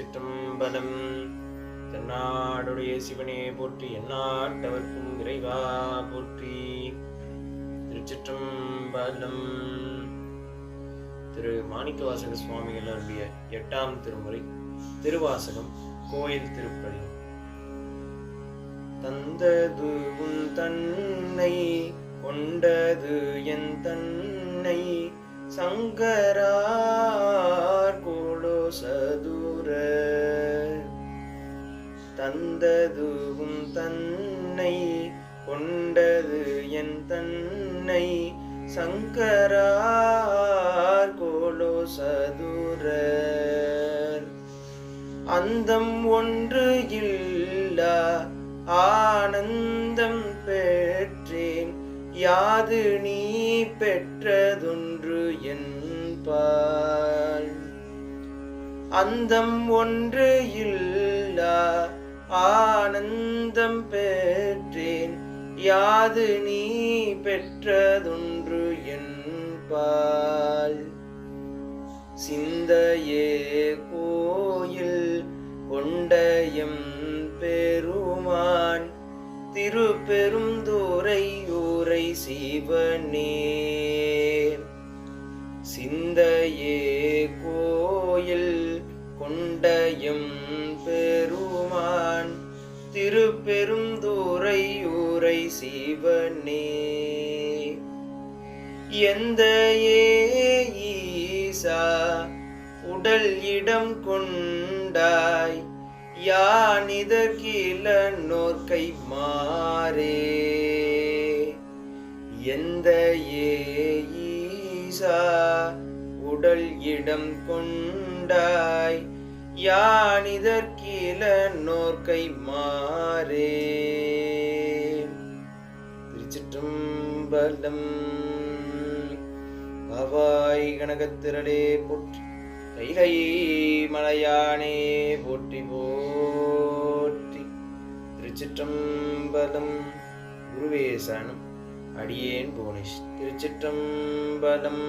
திருச்சிற்றம்பலம் தென்னாடுடைய சிவனே போற்றி எந்நாட்டவர்க்கும் இறைவா போற்றி. திருச்சிற்றம்பலம். திரு மாணிக்கவாசக சுவாமிகளுடைய எட்டாம் திருமுறை திருவாசகம் கோயில் திருப்பதி தந்தது உன் தன்னை கொண்டது என் தன்னை சங்கரா தந்ததுவும் தன்னை கொண்டது என் தன்னை. சங்கரார் கோலோ சதுரர் அந்தம் ஒன்று இல்லா ஆனந்தம் பெற்றேன். யாது நீ பெற்றதொன்று என்பாள் அந்தம் ஒன்று இல்லை யாது நீ பெற்றதொன்று என்பால் சிந்தையே கோயில் கொண்டயம் பெருமான் திருப்பெருந்துறை ஊரை சிவனே சிந்தையே கோயில் கொண்டயம் பெருமான் திருப்பெருந்துறை ஊரை சிவனே. எந்த ஈசா உடல் இடம் கொண்டாய் யானிதற்கில நோர்க்கை மாறே எந்த ஈசா உடல் இடம் கொண்டாய் யானிதற்கில நோர்க்கை மாறே திருச்சிற்றம்பலம் பவாய் கனகத்திரளே போற்றி கைலை மலையானே போற்றி போற்றி. திருச்சிற்றம்பலம் குருவேசனம் அடியேன் புவனேஷ் திருச்சிற்றம்பலம்